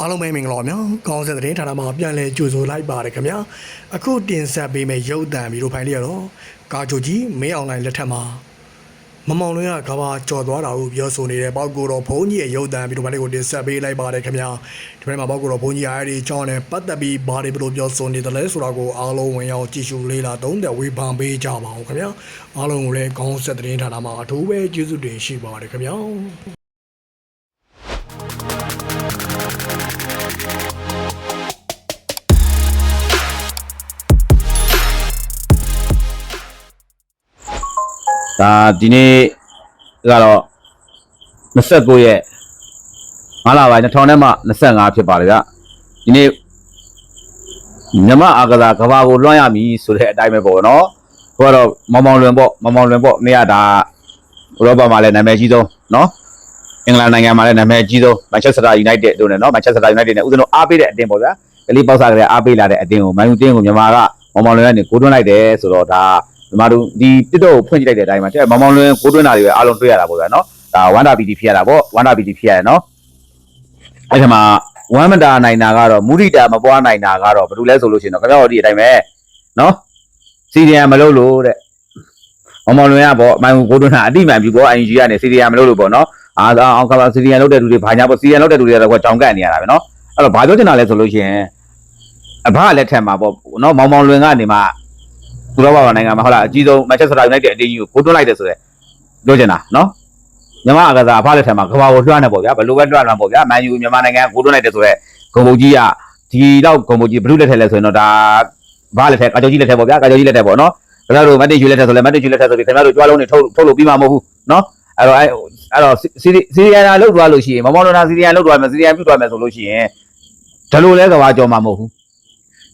အားလုံးပဲမင်္ဂလာပါများကောင်းဆက်သတင်းဌာနမှာပြန်လည်ကြိုဆိုလိုက်ပါတယ်ခင်ဗျာအခုတင်ဆက်ပေးမယ့်ရုပ်သံဗီဒီယိုဖိုင်လေးကတော့ကာချိုကြီးမင်းအွန်လိုင်းလက်ထက်မှာမမောင်လွင်ကကဘာကြော်သွားတာကိုပြောဆိုနေတဲ့ပေါက်ကိုတော့ဘုန်းကြီးရဲ့ရုပ်သံဗီဒီယိုဖိုင်လေးကိုတင်ဆက်ပေးလိုက်ပါတယ်ခင်ဗျာဒီထဲမှာပေါက်ကိုတော့ဘုန်းကြီးအားဒီအကြောင်းနဲ့ပတ်သက်ပြီးဘာတွေဘယ်လိုပြောဆိုနေတယ်လဲဆိုတာကိုအားလုံးဝင်ရောက်ကြည့်ရှုလေ့လာသုံးသပ်ဝေဖန်ပေးကြပါဦးခင်ဗျာအားလုံးကိုလည်းကောင်းဆက်သတင်းဌာနမှာအထူးပဲကျေးဇူးတင်ရှိပါတယ်ခင်ဗျာ ဒါဒီနေ့ကတော့29ရက်မလာပိုင်း2000နဲ့မှ25ဖြစ်ပါတယ်ဗျဒီနေ့မြမအာကစားကဘာကိုလွှမ်းရမည်ဆိုတဲ့အတိုင်းပဲပေါ့နော်ဟိုကတော့မောင်မောင်လွင်ပေါ့မောင်မောင်လွင်ပေါ့နေ့ကဒါဥရောပမှာလည်းနာမည်ကြီးဆုံးနော်အင်္ဂလန်နိုင်ငံမှာလည်းနာမည်ကြီးဆုံးမန်ချက်စတာယူနိုက်တက်တို့နဲ့နော်မန်ချက်စတာယူနိုက်တက်နဲ့ဦးဇင်းတို့အားပေးတဲ့အတင်းပေါ့ဗျာကလေးပေါက်စားကလေးအားပေးလာတဲ့အတင်းကိုမန်ယူတင်းကိုမြန်မာကမောင်မောင်လွင်ကနေကိုတွန်းလိုက်တယ်ဆိုတော့ဒါ မြန်မာတို့ဒီတစ်တော့ကိုဖွင့်ကြည့်လိုက်တဲ့အတိုင်းမှာတဲ့မောင်မောင်လွင်ကိုတွန်းတာတွေပဲအားလုံးတွေ့ရတာပေါ့ဗျာနော်ဒါဝမ်ဒါပီတီဖြစ်ရတာပေါ့ဝမ်ဒါပီတီဖြစ်ရတယ်နော်အဲ့ဒီမှာဝမ်မတာနိုင်တာကတော့မူရိတာမပွားနိုင်တာကတော့ဘာလို့လဲဆိုလို့ရှိရင်တော့ခင်ဗျားတို့ဒီအတိုင်းပဲနော်စီရီယံမလုပ်လို့တဲ့မောင်မောင်လွင်ကပေါ့မိုင်ကိုတွန်းတာအတိမှန်ပြီပေါ့ ING ကနေစီရီယံမလုပ်လို့ပေါ့နော်အာအောင်ကပါစီရီယံလုပ်တဲ့လူတွေဘာညာပေါ့စီရီယံလုပ်တဲ့လူတွေကတော့ကြောင်ကန့်နေရတာပဲနော်အဲ့တော့ဘာပြောချင်တာလဲဆိုလို့ရှိရင်အဘလက်ထက်မှာပေါ့နော်မောင်မောင်လွင်ကနေမှ သူတော်ဘာနိုင်ငံမှာဟုတ်လားအကြီးဆုံးမန်ချက်စတာယူနိုက်တက်အတင်းကြီးကိုကိုတွန်းလိုက်တယ်ဆိုတော့ပြောချင်တာနော်မြန်မာအကစားအဖလက်ထက်မှာကဘာကိုလွှမ်းနေပေါ့ဗျာဘယ်လိုပဲလွှမ်းလွှမ်းပေါ့ဗျာမန်ယူမြန်မာနိုင်ငံကိုတွန်းလိုက်တယ်ဆိုတော့ဂုံဘုတ်ကြီးကဒီတော့ဂုံဘုတ်ကြီးဘလူးလက်ထက်လဲဆိုရင်တော့ဒါဘာလက်ထက်ကာကျော်ကြီးလက်ထက်ပေါ့ဗျာကာကျော်ကြီးလက်ထက်ပေါ့နော်ခင်ဗျားတို့မတ်တီယူလက်ထက်ဆိုလဲမတ်တီယူလက်ထက်ဆိုပြီးခင်ဗျားတို့ကြွားလုံးနေထုတ်ထုတ်လို့ပြီးမှာမဟုတ်ဘူးနော်အဲ့တော့အဲ့အဲ့တော့စီစီရီယန်လာလောက်သွားလို့ရှိရင်မမောင်လိုနာစီရီယန်လောက်သွားမယ်စီရီယန်ပြုတ်သွားမယ်ဆိုလို့ရှိရင်ဒါလိုလဲကဘာကြော်မှာမဟုတ်ဘူး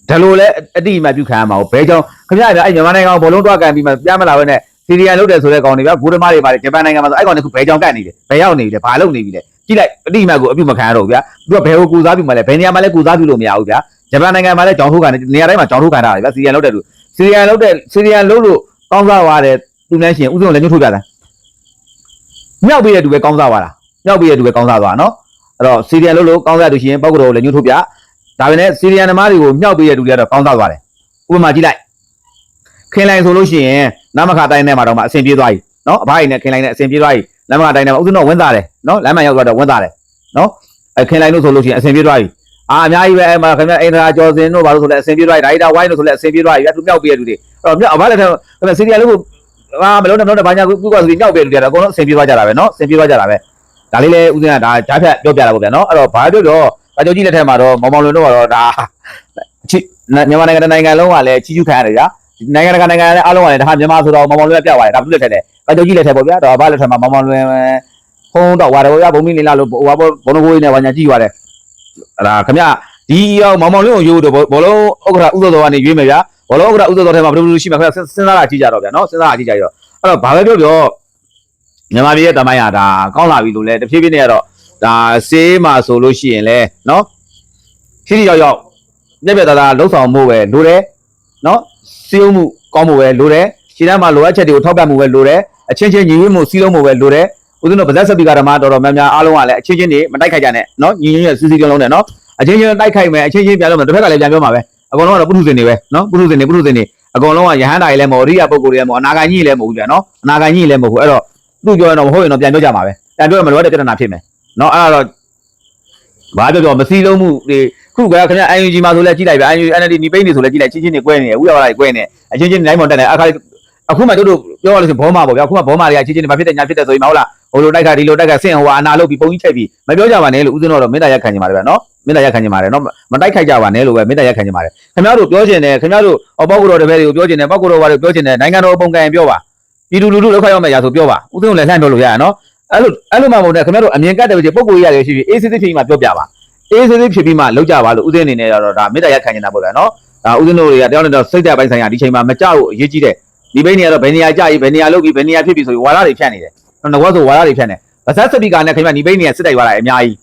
ဒါလိုလဲအတိအမှပြုတ်ခံရမှာဟုတ်ဘဲကြောင့်ခင်ဗျားအဲ့မြန်မာနိုင်ငံကိုဘောလုံးတွားကန်ပြီးမှပြမလာဘဲနဲ့စီရီယန်လောက်တယ်ဆိုတဲ့ကောင်တွေဗျာဂိုးသမားတွေပါတယ်ဂျပန်နိုင်ငံမှာဆိုအဲ့ကောင်တွေခုဘဲကြောင့်ကတ်နေတယ်ဘဲရောက်နေပြီလေဘာလုပ်နေပြီလဲကြည့်လိုက်အတိအမှကိုအပြုတ်မခံရတော့ဘူးဗျာသူကဘဲကိုကူစားပြီးမှလဲဘယ်နေရာမှာလဲကူစားပြီးလို့မရဘူးဗျာဂျပန်နိုင်ငံမှာလဲကြောင်ထိုးကန်နေရာတိုင်းမှာကြောင်ထိုးကန်တာလေဗျာစီရီယန်လောက်တယ်သူစီရီယန်လောက်တဲ့စီရီယန်လောက်လို့ကောင်းစားသွားတယ်သူလည်းရှင်ဥဆုံးလည်းညှို့ထုတ်ပြတယ်မြောက်ပြီးတဲ့သူပဲကောင်းစားသွားတာမြောက်ပြီးတဲ့သူပဲကောင်းစားသွားနော်အဲ့တော့စီရီယန်လောက်လို့ကောင်းစားသူရှင်ပောက်ကတော့လည်းညှို့ထုတ်ပြ ဒါပေမဲ့စီရီယန်သမားတွေကိုမြောက်ပြီးတဲ့သူတွေကတော့ကောင်းစားသွားတယ်ဥပမာကြည့်လိုက်ခင်လိုက်ဆိုလို့ရှိရင်နမခတိုင်းထဲမှာတော့မှအဆင်ပြေသွားပြီနော်အဘိုင်းနဲ့ခင်လိုက်နဲ့အဆင်ပြေသွားပြီလမ်းမတိုင်းထဲမှာဥစဉ်တော့ဝင်းသားတယ်နော်လမ်းမရောက်တော့ဝင်းသားတယ်နော်အဲခင်လိုက်လို့ဆိုလို့ရှိရင်အဆင်ပြေသွားပြီအာအများကြီးပဲအဲမှာခင်ဗျအိန္ဒရာကျော်စင်တို့ဘာလို့ဆိုလဲအဆင်ပြေသွားပြီဒါဟိတာဝိုင်းတို့ဆိုလဲအဆင်ပြေသွားပြီအဲသူမြောက်ပြီးတဲ့သူတွေအဲ့တော့မြောက်အဘလည်းခင်ဗျစီရီယန်လို့ဟာမလုံးနဲ့မလုံးနဲ့ဘာညာကူကွာဆိုပြီးမြောက်ပြီးတဲ့လူတွေကတော့အကုန်လုံးအဆင်ပြေသွားကြတာပဲနော်အဆင်ပြေသွားကြတာပဲဒါလေးလေဥစဉ်ကဒါကြားဖြတ်ပြောပြတာပေါ့ဗျာနော်အဲ့တော့ဘာပြောတော့ အကျော်ကြီးလက်ထက်မှာတော့မောင်မောင်လွင်တို့ကတော့ဒါချစ်မြန်မာနိုင်ငံတစ်နိုင်ငံလုံးကလည်းချီးကျူးခံရတယ်ဗျာနိုင်ငံတကာနိုင်ငံလည်းအားလုံးကလည်းဒါဟာမြန်မာဆိုတော့မောင်မောင်လွင်ကပြတ်သွားတယ်ဒါဘူးလက်ထက်တယ်အကျော်ကြီးလက်ထက်ပေါ့ဗျာတော့ဘာလက်ထက်မှာမောင်မောင်လွင်ဖုံးတော့ဝါတယ်ဗျာဘုံမီလင်းလာလို့ဟိုဘာဘောဘုံဘိုးကြီးနဲ့ဘာညာကြည့်ရတယ်အဲ့ဒါခင်ဗျဒီအောင်မောင်မောင်လွင်ကိုယူတော့ဘောလုံးဥက္ကဋ္ဌဥသောတော်ကနေရွေးမယ်ဗျာဘောလုံးဥက္ကဋ္ဌဥသောတော်ထဲမှာဘယ်လိုရှိမှာခင်ဗျစဉ်းစားတာကြည့်ကြတော့ဗျာနော်စဉ်းစားတာကြည့်ကြရောအဲ့တော့ဘာပဲပြောပြောမြန်မာပြည်ရဲ့တမိုင်းဟာဒါကောင်းလာပြီလို့လဲတဖြည်းဖြည်းနဲ့ကတော့ ဒါစေးမှာဆိုလို့ရှိရင်လဲနော်ရှိရှိရောက်ရောက်ပြက်ပြက်သားသားလှုပ်ဆောင်မှုပဲလိုတယ်နော်စီးအောင်မှုကောင်းမှုပဲလိုတယ်ခြေတန်းမှာလိုအပ်ချက်တွေကိုထောက်ပံ့မှုပဲလိုတယ်အချင်းချင်းညီညွတ်မှုစီးလုံးမှုပဲလိုတယ်ဦးဇင်းတို့ဗဇက်စပီကာဓမ္မတော်တော်များများအားလုံးကလည်းအချင်းချင်းတွေမတိုက်ခိုက်ကြနဲ့နော်ညီညွတ်ရဲ့စီးစီးကြလုံးနဲ့နော်အချင်းချင်းတိုက်ခိုက်မယ်အချင်းချင်းပြန်လို့မယ်တစ်ဖက်ကလည်းပြန်ပြောမှာပဲအကုန်လုံးကတော့ပုထုဇဉ်တွေပဲနော်ပုထုဇဉ်တွေပုထုဇဉ်တွေအကုန်လုံးကယဟန်တာတွေလည်းမဟုတ်ရိယပုဂ္ဂိုလ်တွေလည်းမဟုတ်အနာဂါကြီးလည်းမဟုတ်ဘူးပြန်နော်အနာဂါကြီးလည်းမဟုတ်ဘူးအဲ့တော့သူ့ပြောရင်တော့မဟုတ်ရင်တော့ပြန်ပြောကြမှာပဲပြန်ပြောရင်မလိုတဲ့ပြဿနာဖြစ်မယ် နော်အဲ့ဒါတော့ဘာပြောပြောမစည်းလုံးမှုတွေခုကခင်ဗျ IUG မှာဆိုလဲကြည့်လိုက်ဗျ IUG NLD ဒီပိန်းတွေဆိုလဲကြည့်လိုက်ချင်းချင်းတွေကွဲနေတယ်ဥရဝါတွေကွဲနေအချင်းချင်းနိုင်မောင်တက်နေအခါအခုမှတို့တို့ပြောရလို့ဆိုဘောမာပေါ့ဗျာအခုမှဘောမာတွေကချင်းချင်းတွေမဖြစ်တဲ့ညာဖြစ်တဲ့ဆိုရင်မဟုတ်လားဟိုလိုတိုက်ခါဒီလိုတိုက်ခါဆင့်ဟိုအနာလို့ပြီးပုံကြီးချက်ပြီးမပြောကြပါနဲ့လို့ဦးဇင်းတော်တော့မေတ္တာရက်ခံနေပါတယ်ဗျာနော်မေတ္တာရက်ခံနေပါတယ်နော်မတိုက်ခိုက်ကြပါနဲ့လို့ပဲမေတ္တာရက်ခံနေပါတယ်ခင်ဗျားတို့ပြောချင်တယ်ခင်ဗျားတို့အပေါက်ကတော့တပည့်တွေကိုပြောချင်တယ်ပေါက်ကတော့ဘာတွေပြောချင်တယ်နိုင်ငံတော်အပုံကံပြောပါပြည်သူလူထုလောက်ခရောက်မယ်ရာဆိုပြောပါဦးဇင်းတို့လည်းလှမ်းပြောလို့ရရနော် အဲ့လိုအဲ့လိုမှမဟုတ်နဲ့ခင်ဗျားတို့အမြင်ကတ်တယ်ပဲပုံကိုရရတယ်ရှိပြီးအေးစစ်စစ်ဖြစ်ပြီးမှပြောပြပါအေးစစ်စစ်ဖြစ်ပြီးမှလောက်ကြပါလို့ဦးဇင်းအနေနဲ့တော့ဒါမေတ္တာရက်ခံနေတာပေါ့ဗျာနော်ဒါဦးဇင်းတို့တွေကတယောက်နဲ့တော့စိတ်သက်ပိုင်းဆိုင်ရာဒီချိန်မှာမကြောက်အရေးကြီးတဲ့ဒီဘိန်းတွေကတော့ဘယ်နေရာကြာကြီးဘယ်နေရာလုတ်ပြီးဘယ်နေရာဖြစ်ပြီးဆိုပြီးဝါရတွေဖြတ်နေတယ်နော်ငါဆိုဝါရတွေဖြတ်နေဗဇက်စပီကာနဲ့ခင်ဗျာဒီဘိန်းတွေကစစ်တိုက်သွားတာအများကြီး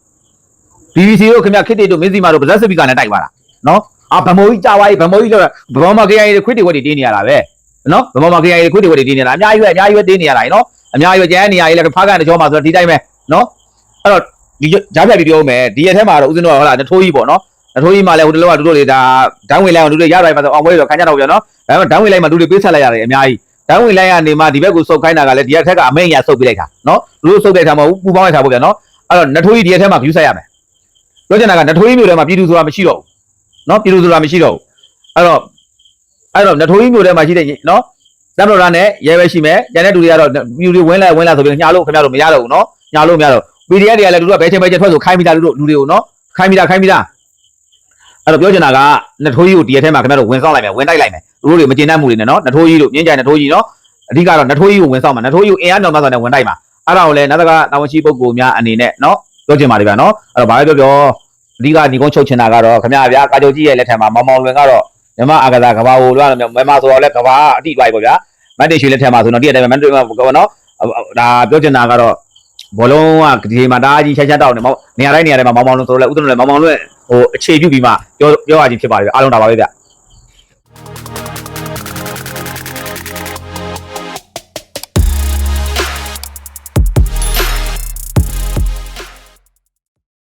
BBC တို့ခင်ဗျခစ်တေတို့မင်းစီမာတို့ဗဇက်စပီကာနဲ့တိုက်သွားတာနော်အာဗမိုးကြီးကြာသွားပြီဗမိုးကြီးတော့ဗမာမကေအိုင်ခွေးတွေခွေးတွေတင်းနေရတာပဲနော်ဗမာမကေအိုင်ခွေးတွေခွေးတွေတင်းနေတာအများကြီးပဲအများကြီးပဲတင်းနေရတာနော် အများကြီးပဲကျန်နေရကြီးလည်းဖားကန်တကြောမှာဆိုတော့ဒီတိုင်းပဲနော်အဲ့တော့ဒီကြားပြပြီးပြောမယ်ဒီရက်ထဲမှာတော့ဦးဇင်းတို့ကဟုတ်လားနထိုးကြီးပေါ့နော်နထိုးကြီးမှလည်းဟိုတလောကတူတို့တွေဒါဒန်းဝင်လိုက်အောင်တူတွေရတိုင်းမှာဆိုအောင်ပွဲတော့ခံကြတော့ပြန်နော်ဒါပေမဲ့ဒန်းဝင်လိုက်မှာတူတွေပေးဆက်လိုက်ရတယ်အများကြီးဒန်းဝင်လိုက်ကနေမှဒီဘက်ကိုစုပ်ခိုင်းတာကလည်းဒီရက်ထက်ကအမိန်ရစုပ်ပေးလိုက်တာနော်လူတို့စုပ်တဲ့ထားမှာပူပေါင်းလိုက်တာပေါ့ဗျာနော်အဲ့တော့နထိုးကြီးဒီရက်ထဲမှာ view ဆက်ရမယ်ပြောချင်တာကနထိုးကြီးမျိုးထဲမှာပြည်သူဆိုတာမရှိတော့ဘူးနော်ပြည်သူဆိုတာမရှိတော့ဘူးအဲ့တော့အဲ့တော့နထိုးကြီးမျိုးထဲမှာရှိတဲ့နော် တမ်ပလိုရာနဲ့ရဲပဲရှိမယ်ကျန်တဲ့လူတွေကတော့ပြည်သူတွေဝင်လာဝင်လာဆိုပြီးညာလို့ခင်ဗျားတို့မရတော့ဘူးနော်ညာလို့မရတော့ PDF တွေကလည်းလူတို့ကဘယ်ချိန်ပဲချက်ထွက်ဆိုခိုင်းမိတာလူတို့လူတွေကိုနော်ခိုင်းမိတာခိုင်းမိတာအဲ့တော့ပြောချင်တာကနှစ်ထိုးကြီးကိုဒီရက်ထဲမှာခင်ဗျားတို့ဝင်ဆောင်လိုက်မယ်ဝင်တိုက်လိုက်မယ်လူတို့တွေမကျေနပ်မှုတွေနဲ့နော်နှစ်ထိုးကြီးတို့မြင်းကြိုင်နှစ်ထိုးကြီးနော်အဓိကတော့နှစ်ထိုးကြီးကိုဝင်ဆောင်မှာနှစ်ထိုးကြီးကိုအင်အားမြောင်သားစွာနဲ့ဝင်တိုက်မှာအဲ့ဒါကိုလည်းနောက်တကတာဝန်ရှိပုဂ္ဂိုလ်များအနေနဲ့နော်ပြောချင်ပါတယ်ဗျာနော်အဲ့တော့ဘာပဲပြောပြောအဓိကညီကုန်းချုပ်ချင်တာကတော့ခင်ဗျားဗျာကာချုပ်ကြီးရဲ့လက်ထက်မှာမောင်မောင်လွင်ကတော့မြမအာကစားကဘာကိုလွှမ်းလို့မမဆိုတော့လဲကဘာအတိသွားပြီပေါ့ဗျာ မတ်တေရွှေလက်ထက်မှာဆိုတော့တည့်တယ်မတ်တေကနော်ဒါပြောချင်တာကတော့ဘောလုံးကဒီမှာတအားကြီးချက်ချက်တောက်နေမောင်နေရာတိုင်းနေရာတိုင်းမှာမောင်မောင်လုံးဆိုတော့လေဥဒ္ဒလုံးလည်းမောင်မောင်လုံးဟိုအခြေပြုပြီးမှပြောပြောရချင်းဖြစ်ပါတယ်ဗျအားလုံးဒါပါပဲဗျ